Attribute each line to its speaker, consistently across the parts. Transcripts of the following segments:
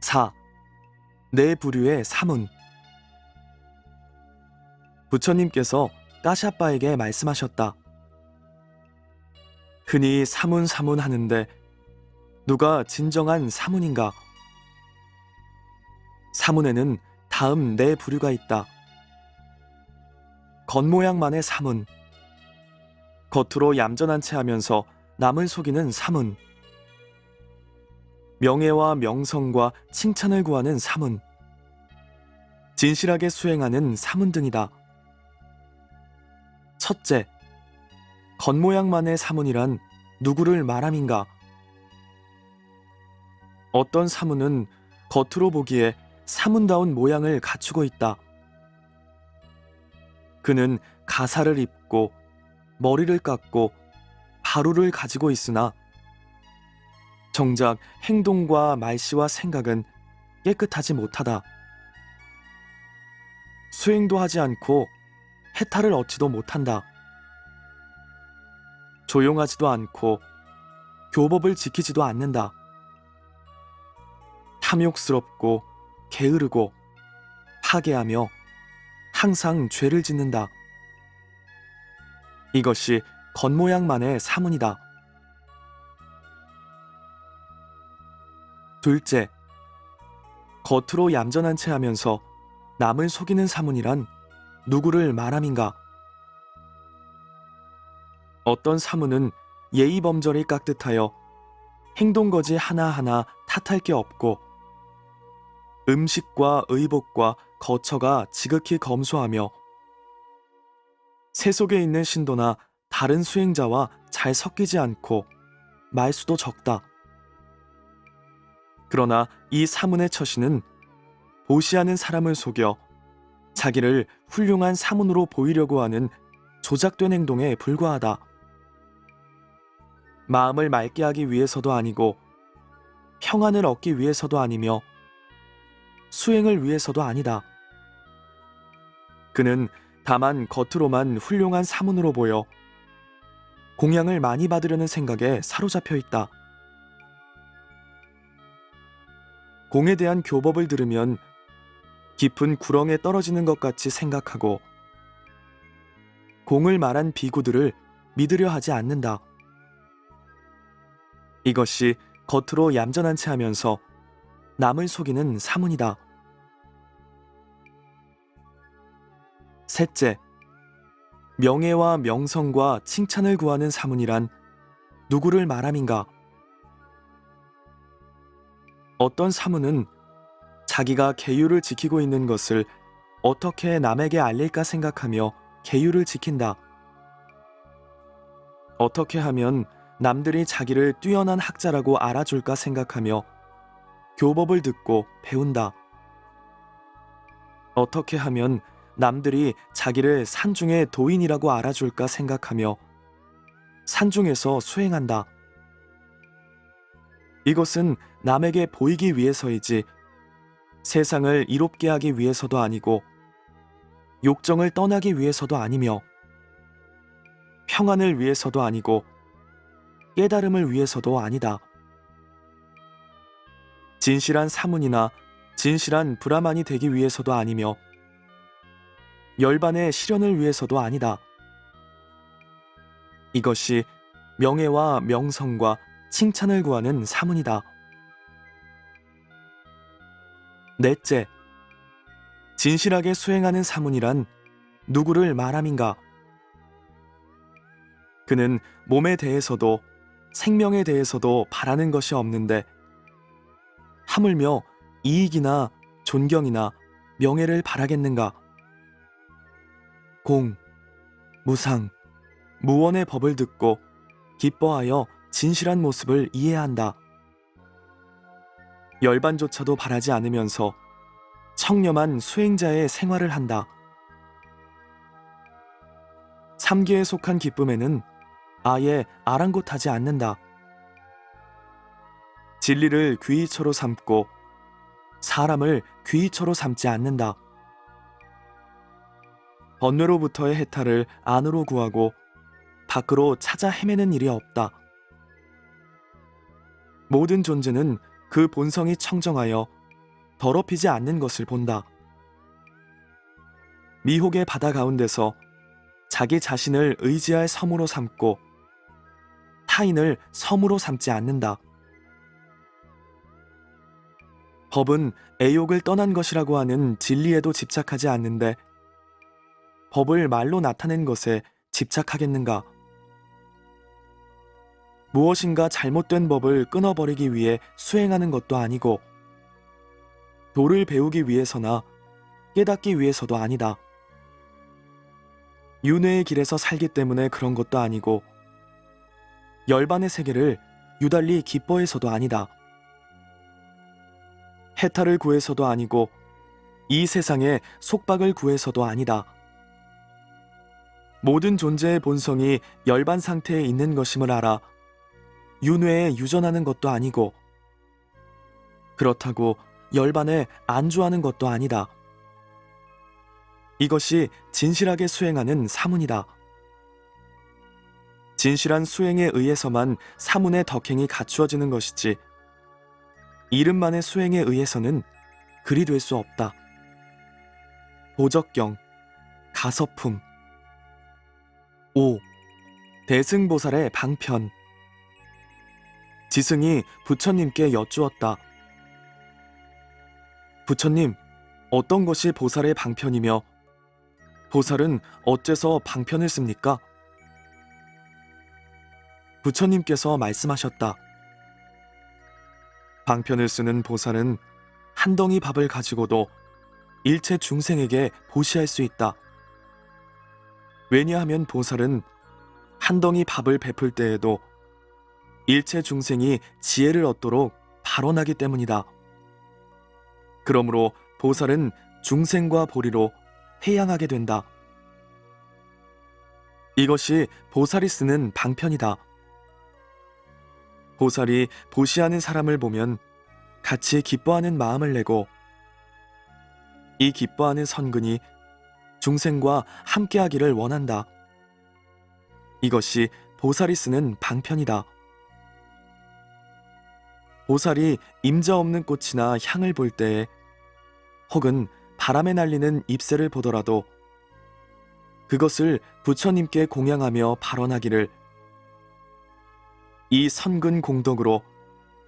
Speaker 1: 4. 네 부류의 사문 부처님께서 까샤빠에게 말씀하셨다. 흔히 사문 사문 하는데 누가 진정한 사문인가? 사문에는 다음 네 부류가 있다. 겉모양만의 사문, 겉으로 얌전한 체 하면서 남을 속이는 사문, 명예와 명성과 칭찬을 구하는 사문, 진실하게 수행하는 사문 등이다. 첫째, 겉모양만의 사문이란 누구를 말함인가? 어떤 사문은 겉으로 보기에 사문다운 모양을 갖추고 있다. 그는 가사를 입고 머리를 깎고 바루를 가지고 있으나 정작 행동과 말씨와 생각은 깨끗하지 못하다. 수행도 하지 않고 해탈을 얻지도 못한다. 조용하지도 않고 교법을 지키지도 않는다. 탐욕스럽고 게으르고 파괴하며 항상 죄를 짓는다. 이것이 겉모양만의 사문이다. 둘째, 겉으로 얌전한 체 하면서 남을 속이는 사문이란 누구를 말함인가? 어떤 사문은 예의 범절이 깍듯하여 행동거지 하나하나 탓할 게 없고 음식과 의복과 거처가 지극히 검소하며 새 속에 있는 신도나 다른 수행자와 잘 섞이지 않고 말수도 적다. 그러나 이 사문의 처신은 보시하는 사람을 속여 자기를 훌륭한 사문으로 보이려고 하는 조작된 행동에 불과하다. 마음을 맑게 하기 위해서도 아니고 평안을 얻기 위해서도 아니며 수행을 위해서도 아니다. 그는 다만 겉으로만 훌륭한 사문으로 보여 공양을 많이 받으려는 생각에 사로잡혀 있다. 공에 대한 교법을 들으면 깊은 구렁에 떨어지는 것 같이 생각하고 공을 말한 비구들을 믿으려 하지 않는다. 이것이 겉으로 얌전한 체 하면서 남을 속이는 사문이다. 셋째, 명예와 명성과 칭찬을 구하는 사문이란 누구를 말함인가? 어떤 사문은 자기가 계율을 지키고 있는 것을 어떻게 남에게 알릴까 생각하며 계율을 지킨다. 어떻게 하면 남들이 자기를 뛰어난 학자라고 알아줄까 생각하며 교법을 듣고 배운다. 어떻게 하면 남들이 자기를 산중의 도인이라고 알아줄까 생각하며 산중에서 수행한다. 이것은 남에게 보이기 위해서이지 세상을 이롭게 하기 위해서도 아니고 욕정을 떠나기 위해서도 아니며 평안을 위해서도 아니고 깨달음을 위해서도 아니다. 진실한 사문이나 진실한 브라만이 되기 위해서도 아니며 열반의 실현을 위해서도 아니다. 이것이 명예와 명성과 칭찬을 구하는 사문이다. 넷째, 진실하게 수행하는 사문이란 누구를 말함인가? 그는 몸에 대해서도 생명에 대해서도 바라는 것이 없는데 하물며 이익이나 존경이나 명예를 바라겠는가? 공, 무상, 무원의 법을 듣고 기뻐하여 진실한 모습을 이해한다. 열반조차도 바라지 않으면서 청렴한 수행자의 생활을 한다. 삼계에 속한 기쁨에는 아예 아랑곳하지 않는다. 진리를 귀의처로 삼고 사람을 귀의처로 삼지 않는다. 번뇌로부터의 해탈을 안으로 구하고 밖으로 찾아 헤매는 일이 없다. 모든 존재는 그 본성이 청정하여 더럽히지 않는 것을 본다. 미혹의 바다 가운데서 자기 자신을 의지할 섬으로 삼고 타인을 섬으로 삼지 않는다. 법은 애욕을 떠난 것이라고 하는 진리에도 집착하지 않는데 법을 말로 나타낸 것에 집착하겠는가? 무엇인가 잘못된 법을 끊어버리기 위해 수행하는 것도 아니고 도를 배우기 위해서나 깨닫기 위해서도 아니다. 윤회의 길에서 살기 때문에 그런 것도 아니고 열반의 세계를 유달리 기뻐해서도 아니다. 해탈을 구해서도 아니고 이 세상에 속박을 구해서도 아니다. 모든 존재의 본성이 열반 상태에 있는 것임을 알아 윤회에 유전하는 것도 아니고 그렇다고 열반에 안주하는 것도 아니다. 이것이 진실하게 수행하는 사문이다. 진실한 수행에 의해서만 사문의 덕행이 갖추어지는 것이지 이름만의 수행에 의해서는 그리 될 수 없다. 보적경, 가서품 5. 대승보살의 방편 지승이 부처님께 여쭈었다. 부처님, 어떤 것이 보살의 방편이며 보살은 어째서 방편을 씁니까? 부처님께서 말씀하셨다. 방편을 쓰는 보살은 한 덩이 밥을 가지고도 일체 중생에게 보시할 수 있다. 왜냐하면 보살은 한 덩이 밥을 베풀 때에도 일체 중생이 지혜를 얻도록 발언하기 때문이다. 그러므로 보살은 중생과 보리로 회양하게 된다. 이것이 보살이 쓰는 방편이다. 보살이 보시하는 사람을 보면 같이 기뻐하는 마음을 내고 이 기뻐하는 선근이 중생과 함께하기를 원한다. 이것이 보살이 쓰는 방편이다. 보살이 임자 없는 꽃이나 향을 볼 때에 혹은 바람에 날리는 잎새를 보더라도 그것을 부처님께 공양하며 발언하기를 이 선근 공덕으로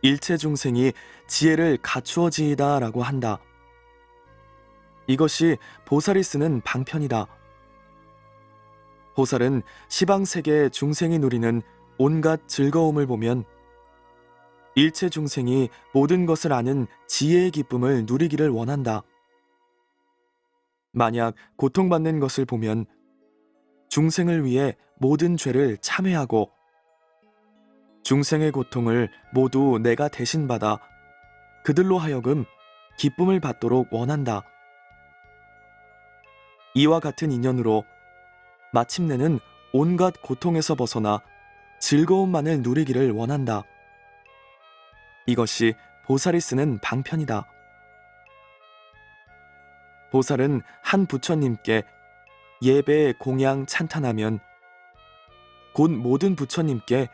Speaker 1: 일체 중생이 지혜를 갖추어지이다 라고 한다. 이것이 보살이 쓰는 방편이다. 보살은 시방 세계의 중생이 누리는 온갖 즐거움을 보면 일체 중생이 모든 것을 아는 지혜의 기쁨을 누리기를 원한다. 만약 고통받는 것을 보면 중생을 위해 모든 죄를 참회하고 중생의 고통을 모두 내가 대신 받아 그들로 하여금 기쁨을 받도록 원한다. 이와 같은 인연으로 마침내는 온갖 고통에서 벗어나 즐거움만을 누리기를 원한다. 이것이 보살이 쓰는 방편이다. 보살은 한 부처님께 예배, 공양, 찬탄하면 곧 모든 부처님께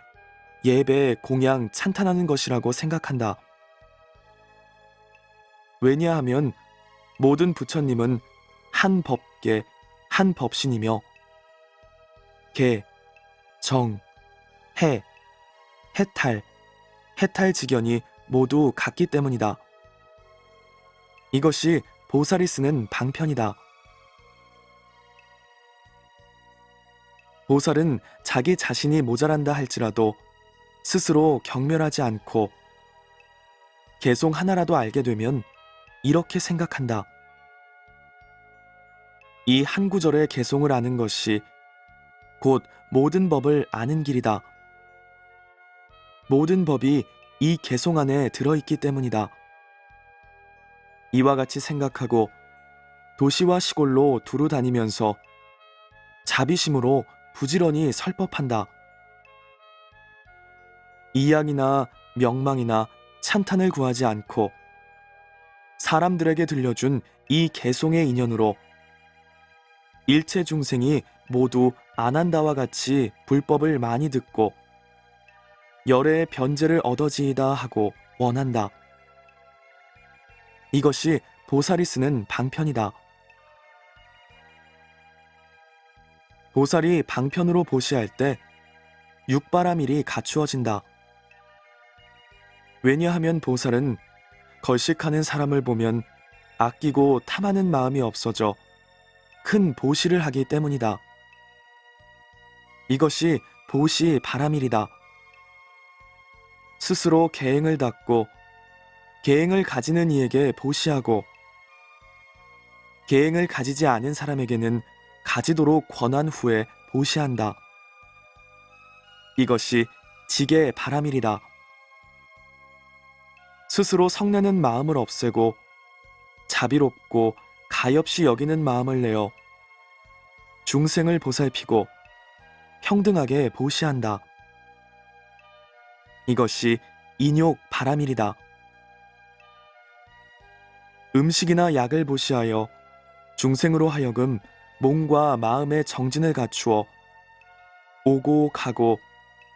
Speaker 1: 예배, 공양, 찬탄하는 것이라고 생각한다. 왜냐하면 모든 부처님은 한 법계, 한 법신이며 개, 정, 해, 해탈, 해탈 지견이 모두 같기 때문이다. 이것이 보살이 쓰는 방편이다. 보살은 자기 자신이 모자란다 할지라도 스스로 경멸하지 않고 개송 하나라도 알게 되면 이렇게 생각한다. 이 한 구절의 개송을 아는 것이 곧 모든 법을 아는 길이다. 모든 법이 이 개송 안에 들어있기 때문이다. 이와 같이 생각하고 도시와 시골로 두루 다니면서 자비심으로 부지런히 설법한다. 이양이나 명망이나 찬탄을 구하지 않고 사람들에게 들려준 이 개송의 인연으로 일체 중생이 모두 아난다와 같이 불법을 많이 듣고 열의 변제를 얻어지이다 하고 원한다. 이것이 보살이 쓰는 방편이다. 보살이 방편으로 보시할 때 육바라밀이 갖추어진다. 왜냐하면 보살은 걸식하는 사람을 보면 아끼고 탐하는 마음이 없어져 큰 보시를 하기 때문이다. 이것이 보시 바라밀이다. 스스로 계행을 닦고 계행을 가지는 이에게 보시하고 계행을 가지지 않은 사람에게는 가지도록 권한 후에 보시한다. 이것이 지게 바라밀이다. 스스로 성내는 마음을 없애고 자비롭고 가엾이 여기는 마음을 내어 중생을 보살피고 평등하게 보시한다. 이것이 인욕 바라밀이다. 음식이나 약을 보시하여 중생으로 하여금 몸과 마음의 정진을 갖추어 오고 가고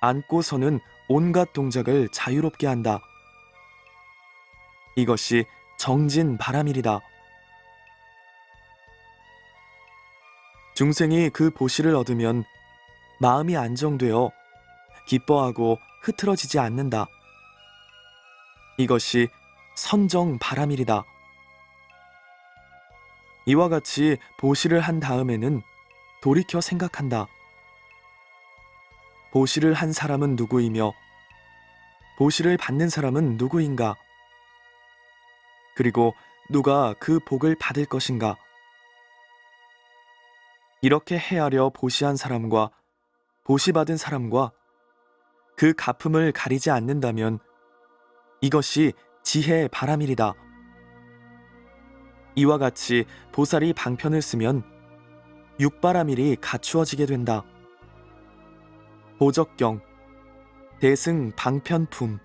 Speaker 1: 앉고 서는 온갖 동작을 자유롭게 한다. 이것이 정진 바라밀이다. 중생이 그 보시를 얻으면 마음이 안정되어 기뻐하고 흐트러지지 않는다. 이것이 선정 바라밀이다. 이와 같이 보시를 한 다음에는 돌이켜 생각한다. 보시를 한 사람은 누구이며 보시를 받는 사람은 누구인가? 그리고 누가 그 복을 받을 것인가? 이렇게 헤아려 보시한 사람과 보시받은 사람과 그 가품을 가리지 않는다면 이것이 지혜의 바람일이다. 이와 같이 보살이 방편을 쓰면 육바라밀이 갖추어지게 된다. 보적경 대승 방편품